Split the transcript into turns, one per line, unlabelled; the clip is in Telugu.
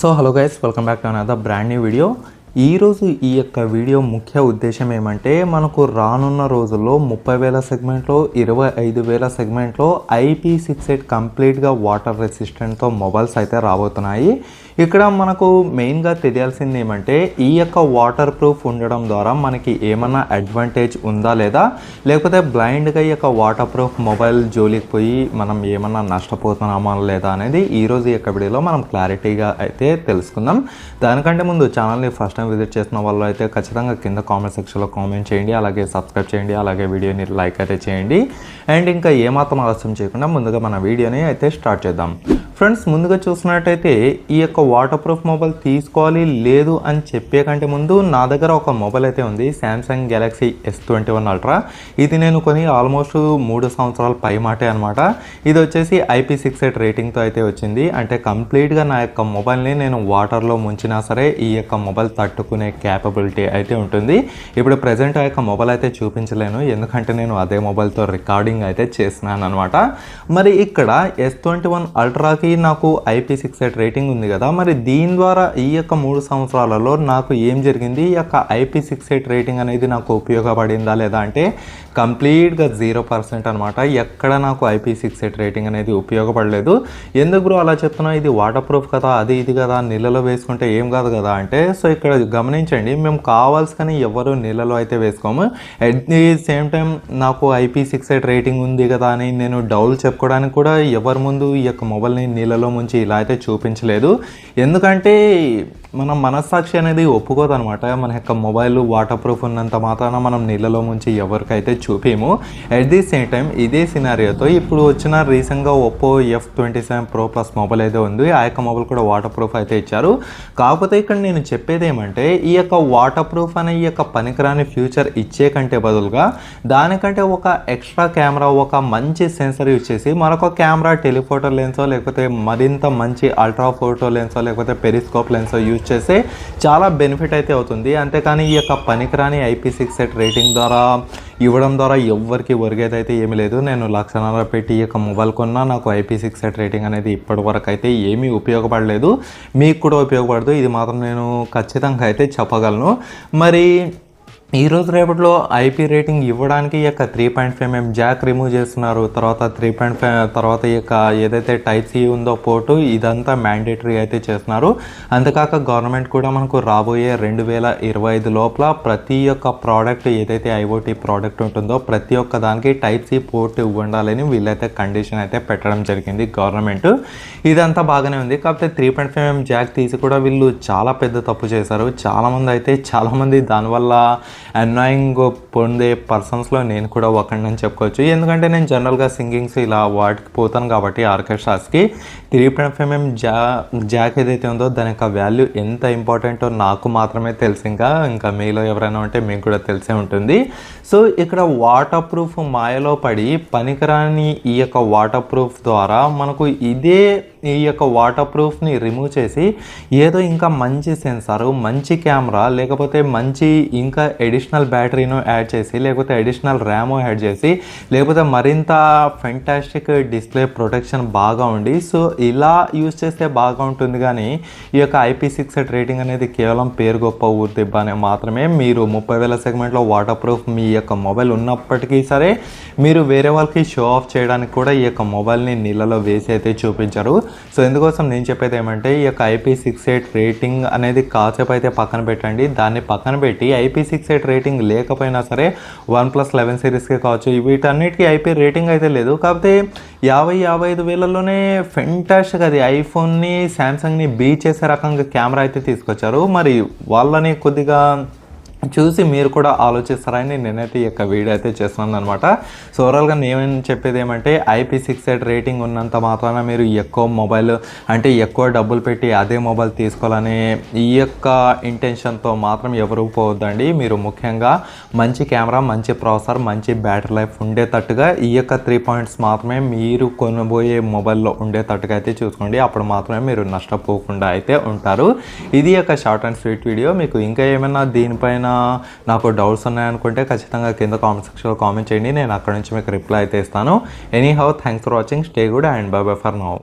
so hello guys welcome back to another brand new video. ఈరోజు ఈ యొక్క వీడియో ముఖ్య ఉద్దేశం ఏమంటే మనకు రానున్న రోజుల్లో ముప్పై వేల సెగ్మెంట్లో ఇరవై ఐదు వేల సెగ్మెంట్లో ఐపీ సిక్స్ ఎయిట్ కంప్లీట్గా వాటర్ రెసిస్టెంట్తో మొబైల్స్ అయితే రాబోతున్నాయి. ఇక్కడ మనకు మెయిన్గా తెలియాల్సింది ఏమంటే ఈ యొక్క వాటర్ ప్రూఫ్ ఉండడం ద్వారా మనకి ఏమన్నా అడ్వాంటేజ్ ఉందా లేదా? లేకపోతే బ్లైండ్గా ఈ యొక్క వాటర్ ప్రూఫ్ మొబైల్ జోలికి పోయి మనం ఏమన్నా నష్టపోతున్నామా లేదా అనేది ఈరోజు ఈ యొక్క వీడియోలో మనం క్లారిటీగా అయితే తెలుసుకుందాం. దానికంటే ముందు ఛానల్ని ఫస్ట్ టైం విజిట్ చేసిన వాళ్ళు అయితే ఖచ్చితంగా కింద కామెంట్ సెక్షన్లో కామెంట్ చేయండి అలాగే సబ్స్క్రైబ్ చేయండి అలాగే వీడియోని లైక్ అయితే చేయండి. అండ్ ఇంకా ఏమాత్రం ఆలస్యం చేయకుండా ముందుగా మన వీడియోని అయితే స్టార్ట్ చేద్దాం. ఫ్రెండ్స్ ముందుగా చూసినట్టయితే ఈ యొక్క వాటర్ ప్రూఫ్ మొబైల్ తీసుకోవాలి లేదు అని చెప్పే కంటే ముందు నా దగ్గర ఒక మొబైల్ అయితే ఉంది Samsung Galaxy S twenty one Ultra ఇది నేను కొని ఆల్మోస్ట్ మూడు సంవత్సరాల పై మాటే అనమాట ఇది వచ్చేసి ఐపీ సిక్స్ ఎయిట్ రేటింగ్తో అయితే వచ్చింది. అంటే కంప్లీట్గా నా యొక్క మొబైల్ని నేను వాటర్లో ముంచినా సరే ఈ యొక్క మొబైల్ తట్టుకునే క్యాపబిలిటీ అయితే ఉంటుంది. ఇప్పుడు ప్రజెంట్ ఆ యొక్క మొబైల్ అయితే చూపించలేను. ఎందుకంటే నేను అదే మొబైల్తో రికార్డింగ్ అయితే చేసినాను అనమాట మరి ఇక్కడ ఎస్ ట్వంటీ వన్ అల్ట్రాకి నాకు ఐపీ సిక్స్ ఎయిట్ రేటింగ్ ఉంది కదా మరి దీని ద్వారా ఈ యొక్క మూడు సంవత్సరాలలో నాకు ఏం జరిగింది? ఈ యొక్క ఐపీ సిక్స్ ఎయిట్ రేటింగ్ అనేది నాకు ఉపయోగపడిందా లేదా అంటే కంప్లీట్గా జీరో పర్సెంట్ అనమాట ఎక్కడ నాకు ఐపీ సిక్స్ ఎయిట్ రేటింగ్ అనేది ఉపయోగపడలేదు. ఎందుకు బ్రో అలా చెప్తున్నా? ఇది వాటర్ ప్రూఫ్ కదా అది ఇది కదా నీళ్ళలో వేసుకుంటే ఏం కాదు కదా అంటే సో ఇక్కడ గమనించండి మేము కావాల్సుకని ఎవరు నీళ్ళలో అయితే వేసుకోము. అట్ ది సేమ్ టైం నాకు ఐపీ సిక్స్ ఎయిట్ రేటింగ్ ఉంది కదా అని నేను డౌల్ చెప్పుకోవడానికి కూడా ఎవరి ముందు ఈ యొక్క మొబైల్ని నీళ్ళలో ముంచి ఇలా అయితే చూపించలేదు. ఎందుకంటే మన మనస్సాక్షి అనేది ఒప్పుకోదనమాట. మన యొక్క మొబైల్ వాటర్ ప్రూఫ్ ఉన్నంత మాత్రాన మనం నీళ్ళలో ముంచి ఎవరికైతే చూపేము అట్ ది సేమ్ టైం ఇదే సినారియోతో ఇప్పుడు వచ్చిన రీసెంట్గా Oppo F twenty seven pro plus mobile అయితే ఉంది. ఆ యొక్క మొబైల్ కూడా వాటర్ ప్రూఫ్ అయితే ఇచ్చారు. కాకపోతే ఇక్కడ నేను చెప్పేది ఏమంటే ఈ యొక్క వాటర్ ప్రూఫ్ అనే ఈ యొక్క పనికిరాని ఫ్యూచర్ ఇచ్చే కంటే బదులుగా దానికంటే ఒక ఎక్స్ట్రా కెమెరా ఒక మంచి సెన్సర్ యూజ్ చేసి మరొక కెమెరా టెలిఫోటో లెన్సో లేకపోతే మరింత మంచి అల్ట్రా ఫోటో లెన్సో లేకపోతే పెరిస్కోప్ లెన్సో యూజ్ చేస్తే చాలా బెనిఫిట్ అయితే అవుతుంది. అంతేకాని ఈ యొక్క పనికిరాని ఐపీ సిక్స్ సెట్ రేటింగ్ ద్వారా ఇవ్వడం ద్వారా ఎవరికి ఒరిగేది అయితే ఏమీ లేదు. నేను లక్షణాలు పెట్టి ఈ యొక్క మొబైల్ కొన్నా నాకు ఐపీ సిక్స్ సెట్ రేటింగ్ అనేది ఇప్పటి వరకు అయితే ఏమీ ఉపయోగపడలేదు. మీకు కూడా ఉపయోగపడదు. ఇది మాత్రం నేను ఖచ్చితంగా అయితే చెప్పగలను. మరి ఈ రోజు రేపట్లో ఐపీ రేటింగ్ ఇవ్వడానికి ఈ యొక్క three point five M jack remove చేస్తున్నారు. తర్వాత త్రీ పాయింట్ ఫైవ్ తర్వాత ఈ యొక్క ఏదైతే టైప్ సి ఉందో పోర్టు ఇదంతా మ్యాండేటరీ అయితే చేస్తున్నారు. అంతేకాక గవర్నమెంట్ కూడా మనకు రాబోయే రెండు వేల ఇరవై ఐదు లోపల ప్రతి ఒక్క ప్రోడక్ట్ ఏదైతే ఐఓటీ ప్రోడక్ట్ ఉంటుందో ప్రతి ఒక్క దానికి టైప్ సి పోర్ట్ ఉండాలని వీళ్ళైతే కండిషన్ అయితే పెట్టడం జరిగింది గవర్నమెంట్ ఇదంతా బాగానే ఉంది. కాకపోతే three point five M jack తీసి కూడా వీళ్ళు చాలా పెద్ద తప్పు చేశారు. చాలామంది అయితే చాలామంది దానివల్ల అన్నాయింగ్ పొందే పర్సన్స్లో నేను కూడా ఒకడిని చెప్పుకోవచ్చు. ఎందుకంటే నేను జనరల్గా సింగింగ్స్ ఇలా వాటికి పోతాను కాబట్టి ఆర్కెస్ట్రాస్కి త్రీ పాయింట్ ఫైవ్ ఎంఎం జా జాక్ ఏదైతే ఉందో దాని యొక్క వాల్యూ ఎంత ఇంపార్టెంటో నాకు మాత్రమే తెలుసు. ఇంకా ఇంకా మీలో ఎవరైనా ఉంటే మీకు కూడా తెలిసే ఉంటుంది. సో ఇక్కడ వాటర్ ప్రూఫ్ మాయలో పడి పనికిరాని ఈ యొక్క వాటర్ ప్రూఫ్ ద్వారా మనకు ఇదే ఈ యొక్క వాటర్ ప్రూఫ్ని రిమూవ్ చేసి ఏదో ఇంకా మంచి సెన్సార్ మంచి కెమెరా లేకపోతే మంచి ఇంకా ఎడిషనల్ బ్యాటరీను యాడ్ చేసి లేకపోతే ఎడిషనల్ ర్యామ్ యాడ్ చేసి లేకపోతే మరింత ఫెంటాస్టిక్ డిస్ప్లే ప్రొటెక్షన్ బాగా ఉండి సో ఇలా యూస్ చేస్తే బాగా ఉంటుంది కానీ ఈ యొక్క ఐపీ సిక్స్ రేటింగ్ అనేది కేవలం పేరు గొప్ప ఊరిదిబ్బనే మాత్రమే. మీరు ముప్పై వేల సెగ్మెంట్లో వాటర్ ప్రూఫ్ మీ యొక్క మొబైల్ ఉన్నప్పటికీ సరే మీరు వేరే వాళ్ళకి షో ఆఫ్ చేయడానికి కూడా ఈ యొక్క మొబైల్ని నీళ్ళలో వేసి అయితే చూపించరు. సో ఎందుకోసం నేను చెప్పేది ఏమంటే ఈ యొక్క ఐపీ సిక్స్ ఎయిట్ రేటింగ్ అనేది కాసేపు అయితే పక్కన పెట్టండి. దాన్ని పక్కన పెట్టి ఐపీ సిక్స్ ఎయిట్ రేటింగ్ లేకపోయినా సరే వన్ ప్లస్ లెవెన్ సిరీస్కే కావచ్చు. వీటన్నిటికీ ఐపీ రేటింగ్ అయితే లేదు. కాకపోతే యాభై యాభై ఐదు వేలలోనే ఫెంటాస్టిక్ అది ఐఫోన్ని శాంసంగ్ని బీచ్ చేసే రకంగా కెమెరా అయితే తీసుకొచ్చారు. మరి వాళ్ళని కొద్దిగా చూసి మీరు కూడా ఆలోచిస్తారని నేనైతే ఈ యొక్క వీడియో అయితే చేస్తున్నాను అనమాట సో ఓవరాల్గా నేను చెప్పేది ఏమంటే ఐపీ సిక్స్ ఎయిట్ రేటింగ్ ఉన్నంత మాత్రాన మీరు ఎక్కువ మొబైల్ అంటే ఎక్కువ డబ్బులు పెట్టి అదే మొబైల్ తీసుకోవాలని ఈ యొక్క ఇంటెన్షన్తో మాత్రం ఎవరు పోవద్దండి. మీరు ముఖ్యంగా మంచి కెమెరా మంచి ప్రాసెసర్ మంచి బ్యాటరీ లైఫ్ ఉండేటట్టుగా ఈ యొక్క త్రీ పాయింట్స్ మాత్రమే మీరు కొనబోయే మొబైల్లో ఉండేటట్టుగా అయితే చూసుకోండి. అప్పుడు మాత్రమే మీరు నష్టపోకుండా అయితే ఉంటారు. ఇది యొక్క షార్ట్ అండ్ స్వీట్ వీడియో. మీకు ఇంకా ఏమైనా దీనిపైన నాకు డౌట్స్ ఉన్నాయనుకుంటే ఖచ్చితంగా కింద కామెంట్ సెక్షన్లో కామెంట్ చేయండి. నేను అక్కడ నుంచి మీకు రిప్లై అయితే ఇస్తాను. Any how thanks for watching stay good and bye bye for now